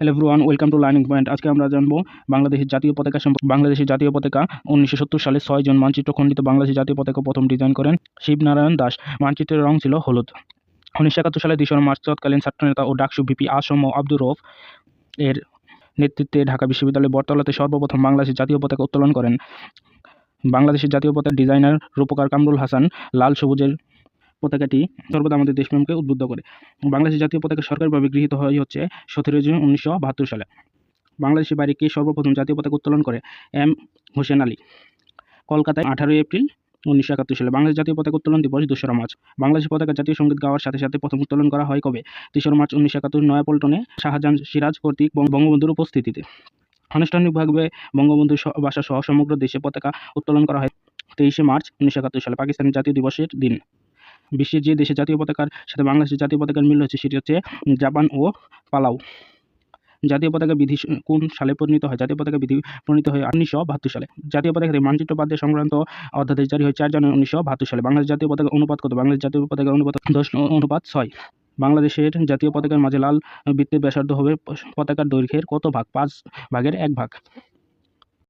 Hello everyone welcome to learning point আজকে আমরা জানব বাংলাদেশের জাতীয় পতাকা সম্পর্কে। বাংলাদেশের জাতীয় পতাকা উনিশশো সত্তর সালে ছয় জন মানচিত্র খণ্ডিত বাংলাদেশের জাতীয় পতাকা প্রথম ডিজাইন করেন শিবনারায়ণ দাস। মানচিত্রের রং ছিল হলুদ। উনিশশো একাত্তর সালে তেসরা মার্চ তৎকালীন ছাত্রনেতা ও ডাকসু ভিপি আসম আব্দুর রফ এর নেতৃত্বে ঢাকা বিশ্ববিদ্যালয় বটতলাতে সর্বপ্রথম বাংলাদেশের জাতীয় পতাকা উত্তোলন করেন। বাংলাদেশের জাতীয় পতাকার ডিজাইনার রূপকার কামরুল হাসান লাল সবুজের পতাকাটি সর্বদা আমাদের দেশপ্রেমকে উদ্বুদ্ধ করে। বাংলাদেশের জাতীয় পতাকা সরকারিভাবে গৃহীত হয় হচ্ছে সতেরো জুন উনিশশো বাহাত্তর সালে। বাংলাদেশের বাইরে কে সর্বপ্রথম জাতীয় পতাকা উত্তোলন করে? এম. হোসেন আলী। কলকাতায় আঠারোই এপ্রিল উনিশশো একাত্তর সালে বাংলাদেশ জাতীয় পতাকা উত্তোলন দিবস, দোসরা মার্চ। বাংলাদেশ পতাকা জাতীয় সংগীত গাওয়ার সাথে সাথে প্রথম উত্তোলন করা হয় কবে? তেসরা মার্চ উনিশশো একাত্তর, নয়াপল্টনে শাহজাহান সিরাজ কর্তৃক বঙ্গবন্ধুর উপস্থিতিতে। আনুষ্ঠানিকভাবে বঙ্গবন্ধু স- বাসা সহ সমগ্র দেশে পতাকা উত্তোলন করা হয় তেইশে মার্চ উনিশশো একাত্তর সালে পাকিস্তানের জাতীয় দিবসের দিন। বিশ্বের যে দেশে জাতীয় পতাকার সাথে বাংলাদেশের জাতীয় পতাকার মিল হচ্ছে সেটি হচ্ছে জাপান ও পালাউ জাতীয় পতাকা বিধি কোন সালে পরিণত হয়? জাতীয় পতাকা বিধি প্রণীত হয় উনিশশো বাহাত্তর সালে। জাতীয় পতাকা থেকে মানচিত্র বাদ দিয়ে সংক্রান্ত অধ্যাদেশ জারি হয় চার জানুয়ারি উনিশশো বাহাত্তর সালে। বাংলাদেশ জাতীয় পতাকা অনুপাত কত? বাংলাদেশ জাতীয় পতাকা অনুপাত দশ অনুপাত ছয়। বাংলাদেশের জাতীয় পতাকার মাঝে লাল বৃত্তের ব্যাসার্ধ হবে পতাকার দৈর্ঘ্যের কত ভাগ? পাঁচ ভাগের এক ভাগ।